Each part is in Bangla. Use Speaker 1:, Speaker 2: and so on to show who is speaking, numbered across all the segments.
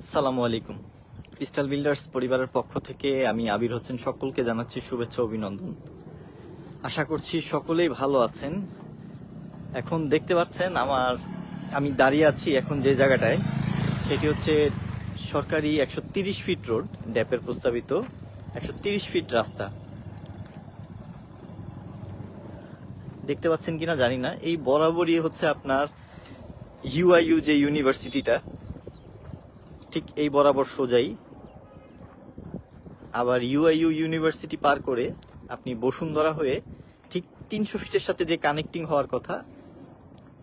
Speaker 1: আসসালামু আলাইকুম। ক্রিস্টাল বিল্ডার্স পরিবারের পক্ষ থেকে আমি আবির হোসেন সকলকে জানাচ্ছি শুভেচ্ছা অভিনন্দন। আশা করছি সকলেই ভালো আছেন। এখন দেখতে পাচ্ছেন আমার, আমি দাঁড়িয়ে আছি এখন যে জায়গাটায়, সেটি হচ্ছে সরকারি একশো তিরিশ ফিট রোড ড্যাপের প্রস্তাবিত একশো তিরিশ ফিট রাস্তা। দেখতে পাচ্ছেন কিনা জানি না। এই বরাবরই হচ্ছে আপনার ইউআইইউ যে ইউনিভার্সিটিটা ঠিক এই বরাবর সোজাই। আবার ইউআইইউ ইউনিভার্সিটি পার করে আপনি বসুন্ধরা হয়ে ঠিক তিনশো ফিটের সাথে যে কানেক্টিং হওয়ার কথা,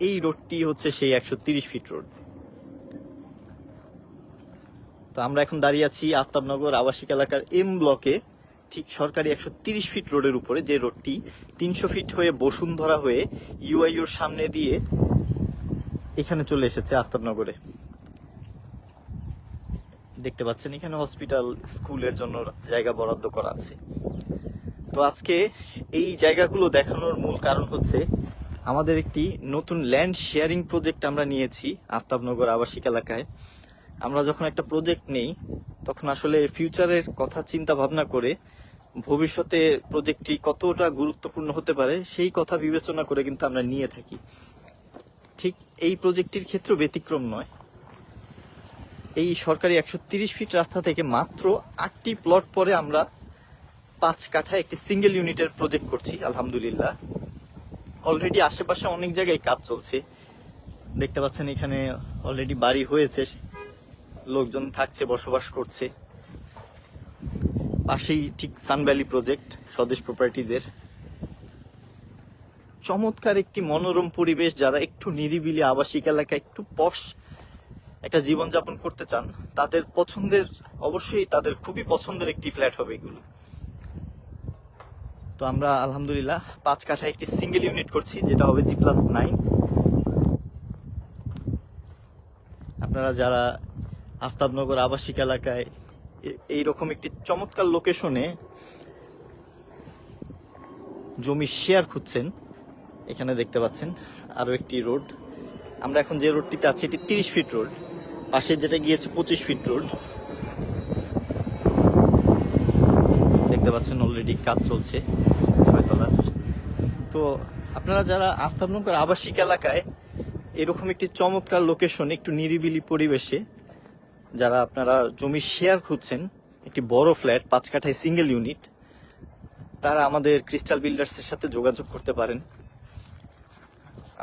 Speaker 1: এই রোডটি হচ্ছে সেই একশো তিরিশ ফিট রোড তো আমরা এখন দাঁড়িয়ে আছি আফতাবনগর আবাসিক এলাকার এম ব্লকে ঠিক সরকারি একশো তিরিশ ফিট রোডের উপরে যে রোডটি তিনশো ফিট হয়ে বসুন্ধরা হয়ে ইউআইইউর সামনে দিয়ে এখানে চলে এসেছে আফতাবনগরে। দেখতে পাচ্ছেন, এখানে হসপিটাল স্কুলের জন্য জায়গা বরাদ্দ করা আছে। তো আজকে এই জায়গাগুলো দেখানোর মূল কারণ হচ্ছে, আমাদের একটি নতুন ল্যান্ড শেয়ারিং প্রজেক্ট আমরা নিয়েছি আফতাবনগর আবাসিক এলাকায়। আমরা যখন একটা প্রজেক্ট নেই, তখন আসলে ফিউচারের কথা চিন্তা ভাবনা করে ভবিষ্যতে প্রজেক্টটি কতটা গুরুত্বপূর্ণ হতে পারে, সেই কথা বিবেচনা করে কিন্তু আমরা নিয়ে থাকি। ঠিক এই প্রজেক্টটির ক্ষেত্রে ব্যতিক্রম নয়। এই সরকারি একশো ফিট রাস্তা থেকে মাত্র আটটি প্লট পরে আমরা পাঁচ কাঠা একটি সিঙ্গেল ইউনিটের প্রজেক্ট করছি, আলহামদুলিল্লাহ। অলরেডি আশেপাশে অনেক জায়গায় কাজ চলছে। দেখতে পাচ্ছেন এখানে অলরেডি বাড়ি হয়েছে, লোকজন থাকছে, বসবাস করছে। পাশেই ঠিক সানভ্যালি প্রজেক্ট স্বদেশ প্রপার্টিজের চমৎকার একটি মনোরম পরিবেশ, যারা একটু নিরিবিলি আবাসিক এলাকা, একটু পশ একটা জীবনযাপন করতে চান, তাদের পছন্দের, অবশ্যই তাদের খুবই পছন্দের একটি ফ্ল্যাট হবে এগুলো। তো আমরা আলহামদুলিল্লাহ পাঁচ কাঠা একটি সিঙ্গেল ইউনিট করছি, যেটা হবে জি প্লাস নাইন আপনারা যারা আফতাবনগর আবাসিক এলাকায় এই রকম একটি চমৎকার লোকেশনে জমি শেয়ার খুঁজছেন, এখানে দেখতে পাচ্ছেন আরও একটি রোড আমরা এখন যে রোডটিতে আছি, এটি তিরিশ ফিট রোড পাশে যেটা গিয়েছে পঁচিশ ফিট রোড। দেখতে পাচ্ছেন অলরেডি কাজ চলছে ছয়তলার। তো আপনারা যারা আফতাবনগর আবাসিক এলাকায়, এরকম একটি চমৎকার লোকেশন একটু নিরিবিলি পরিবেশে যারা আপনারা জমি শেয়ার খুঁজছেন, একটি বড় ফ্ল্যাট পাঁচ কাঠায় সিঙ্গেল ইউনিট তারা আমাদের ক্রিস্টাল বিল্ডার্সের সাথে যোগাযোগ করতে পারেন।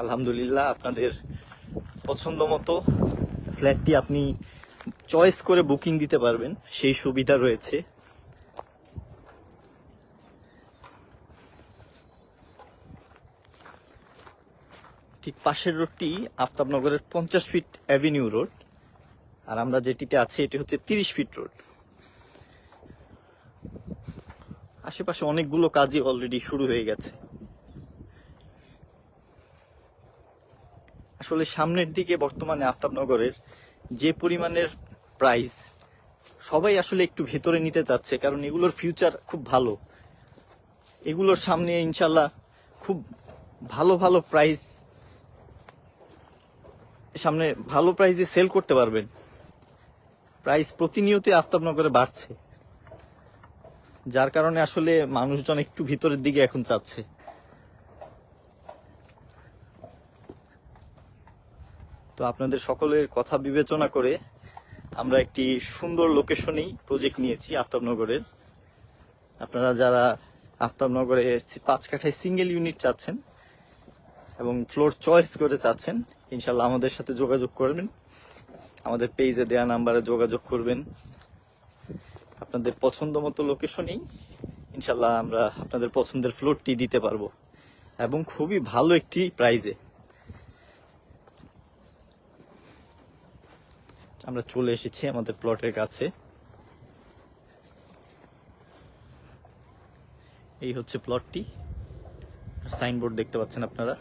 Speaker 1: আলহামদুলিল্লাহ আপনাদের পছন্দ মতো ফ্ল্যাটটি আপনি চয়েস করে বুকিং দিতে পারবেন, সেই সুবিধা রয়েছে। ঠিক পাশের রোডটি আফতাবনগরের পঞ্চাশ ফিট অ্যাভিনিউ রোড, আর আমরা যেটিতে আছি এটি হচ্ছে তিরিশ ফিট রোড। আশেপাশে অনেকগুলো কাজই অলরেডি শুরু হয়ে গেছে। আসলে সামনের দিকে বর্তমানে আফতাবনগরের যে পরিমাণের প্রাইস সবাই আসলে একটু ভেতরে নিতে চাচ্ছে, কারণ এগুলোর ফিউচার খুব ভালো। এগুলোর সামনে ইনশাল্লাহ খুব ভালো ভালো প্রাইস সামনে ভালো প্রাইসে সেল করতে পারবেন। প্রাইস প্রতিনিয়ত আফতাবনগরে বাড়ছে। যার কারণে আসলে মানুষজন একটু ভিতরের দিকে এখন চাচ্ছে। তো আপনাদের সকলের কথা বিবেচনা করে আমরা একটি সুন্দর লোকেশনেই প্রজেক্ট নিয়েছি আফতাবনগরের। আপনারা যারা আফতাবনগরে পাঁচ কাঠায় সিঙ্গেল ইউনিট চাচ্ছেন এবং ফ্লোর চয়েস করে চাচ্ছেন ইনশাল্লাহ আমাদের সাথে যোগাযোগ করবেন। আমাদের পেজে দেওয়া নাম্বারে যোগাযোগ করবেন। আপনাদের পছন্দ মতো লোকেশনেই ইনশাল্লাহ আমরা আপনাদের পছন্দের ফ্লোরটি দিতে পারব। এবং খুবই ভালো একটি প্রাইজে আমরা চলে এসেছি আমাদের প্লটের কাছে। এই হচ্ছে প্লটটি। সাইনবোর্ড দেখতে পাচ্ছেন আপনারা।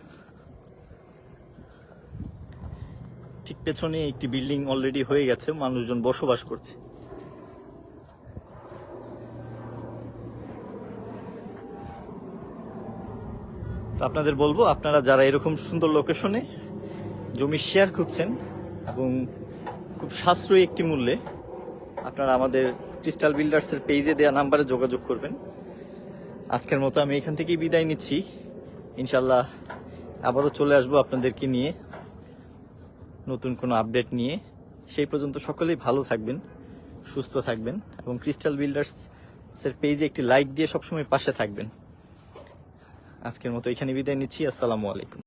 Speaker 1: ঠিক পেছনে একটি বিল্ডিং অলরেডি হয়ে গেছে, মানুষজন বসবাস করছে। আপনাদের বলব, আপনারা যারা এরকম সুন্দর লোকেশনে জমি শেয়ার করছেন এবং খুব সাশ্রয়ী একটি মূল্যে আপনারা আমাদের ক্রিস্টাল বিল্ডার্সের পেজে দেওয়া নাম্বারে যোগাযোগ করবেন। আজকের মতো আমি এখান থেকেই বিদায় নিচ্ছি। ইনশাল্লাহ আবারও চলে আসব আপনাদেরকে নিয়ে নতুন কোনো আপডেট নিয়ে। সেই পর্যন্ত সকলেই ভালো থাকবেন, সুস্থ থাকবেন এবং ক্রিস্টাল বিল্ডার্স এর পেজে একটি লাইক দিয়ে সবসময় পাশে থাকবেন। আজকের মতো এখানে বিদায় নিচ্ছি। আসসালামু আলাইকুম।